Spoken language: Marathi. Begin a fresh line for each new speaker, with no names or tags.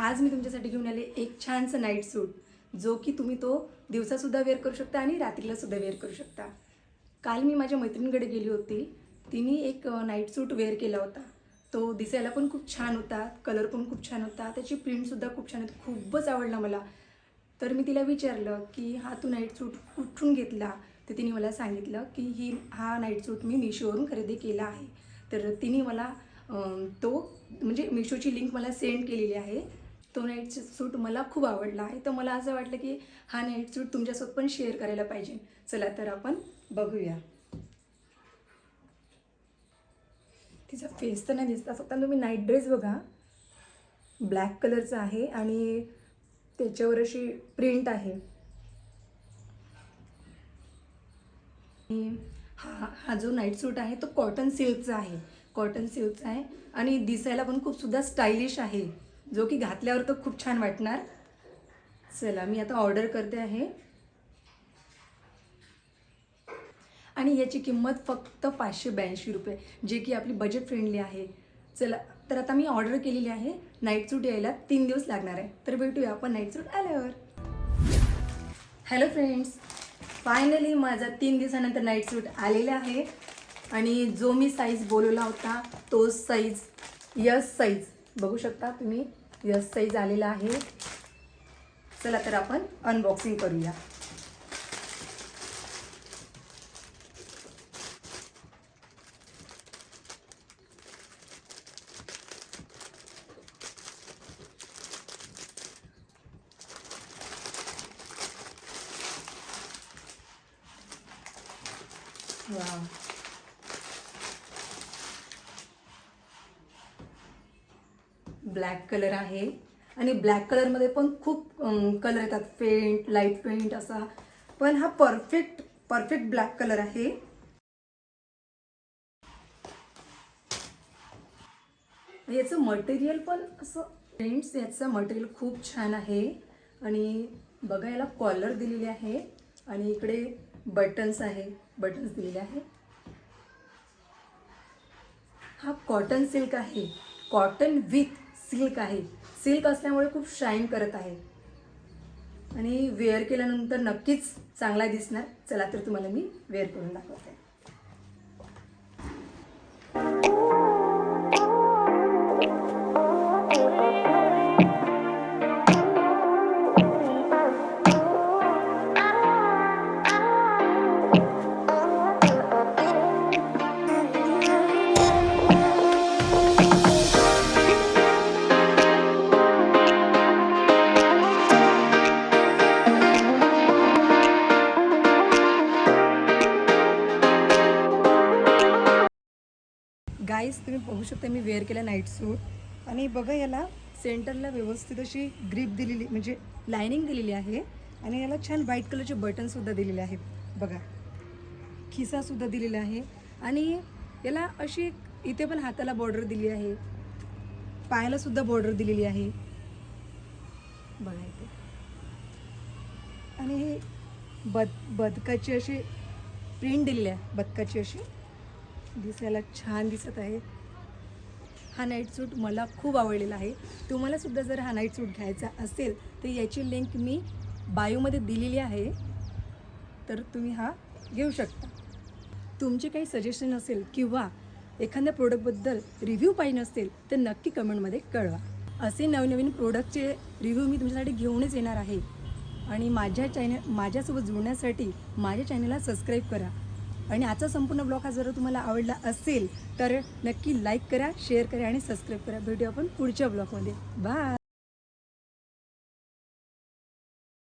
आज मी तुमच्यासाठी घेऊन आले एक छानसं नाईट सूट जो की तुम्ही तो दिवसासुद्धा वेअर करू शकता आणि रात्रीलासुद्धा वेअर करू शकता. काल मी माझ्या मैत्रिणीकडे गेली होती. तिने एक नाईट सूट वेअर केला होता. तो दिसायला पण खूप छान होता कलर पण खूप छान होता त्याची प्रिंटसुद्धा खूप छान होती खूपच आवडला मला. तर मी तिला विचारलं की हा तू नाईट सूट कुठून घेतला? तर तिने मला सांगितलं की ही हा नाईट सूट मी मिशोवरून खरेदी केला आहे. तर तिने मला तो म्हणजे मिशोची लिंक मला सेंड केलेली आहे. तो नाईट सूट मला खूप आवडला आहे. तर मला असं वाटलं की हा नाईट सूट तुमच्यासोबत पण शेअर करायला पाहिजे. चला तर आपण बघूया. तिचा फेस तर नाही दिसता. फक्त तुम्ही नाईट ड्रेस बघा. ब्लॅक कलरचा आहे आणि त्याच्यावर अशी प्रिंट आहे. हा हा जो नाईट सूट आहे तो कॉटन सिल्कचा आहे. कॉटन सिल्कचा आहे. आणि दिसायला पण खूप सुद्धा स्टायलिश आहे. जो की घातल्यावर तर खूप छान वाटणार. चला मी आता ऑर्डर करते आहे. आणि याची किंमत फक्त पाचशे ब्याऐंशी रुपये जे की आपली बजेट फ्रेंडली आहे. चला तर आता मी ऑर्डर केलेली आहे. नाईट सूट यायला तीन दिवस लागणार आहे. तर भेटूया आपण नाईट सूट आल्यावर. हॅलो फ्रेंड्स फायनली माझा तीन दिवसानंतर नाईट सूट आलेला आहे. आणि जो मी साईज बोलवला होता तो साईज यस साईज बघू शकता तुम्ही. यस साईज आलेला आहे. चला तर आपण अनबॉक्सिंग करूया. वा ब्लॅक कलर आहे. आणि ब्लॅक कलरमध्ये पण खूप कलर येतात. फेंट लाइट फेंट असा. पण हा परफेक्ट परफेक्ट ब्लॅक कलर आहे. याचं मटेरियल पण असं फ्रेंड्स याचं मटेरियल खूप छान आहे. आणि बघा याला कॉलर दिलेली आहे. आणि इकडे बटन्स आहे. बटन्स दिलेले आहे. हा कॉटन सिल्क आहे. कॉटन विथ सिल्क आहे. सिल्क असल्यामुळे खूप शाईन करत आहे. आणि वेअर केल्यानंतर नक्कीच चांगला दिसणार. चला तर तुम्हाला मी वेअर करून दाखवते. गाईस तुम्ही बघू शकता मी वेअर केला नाईट सूट आणि बघा याला सेंटरला व्यवस्थित अशी ग्रीप दिलेली म्हणजे लायनिंग दिलेली आहे. आणि याला छान व्हाईट कलरचे बटनसुद्धा दिलेले आहेत. बघा खिसासुद्धा दिलेला आहे. आणि याला अशी एक- इथे पण हाताला बॉर्डर दिली आहे. पायालासुद्धा बॉर्डर दिलेली आहे. बघा इथे. आणि हे बद बदकाची अशी प्रिंट दिलेली आहे बदकाची अशी. दिसायला छान दिसत आहे. हा नाईट सूट मला खूप आवडलेला आहे. तुम्हाला सुद्धा जर हा नाईट सूट घ्यायचा असेल तर याची लिंक मी बायोमध्ये दिलेली आहे. तर तुम्ही हा घेऊ शकता. तुमचे काही सजेशन असेल किंवा एखाद्या प्रोडक्टबद्दल रिव्ह्यू पाहिजे असेल तर नक्की कमेंटमध्ये कळवा. असे नवनवीन प्रोडक्टचे रिव्ह्यू मी तुमच्यासाठी घेऊनच येणार आहे. आणि माझ्या चॅनल माझ्यासोबत जुळण्यासाठी माझ्या चॅनलला सबस्क्राईब करा. आणि आजचा संपूर्ण ब्लॉग हा जर तुम्हाला आवडला असेल तर नक्की लाईक करा शेअर करा आणि सबस्क्राईब करा. भेटू आपण पुढच्या ब्लॉगमध्ये. बाय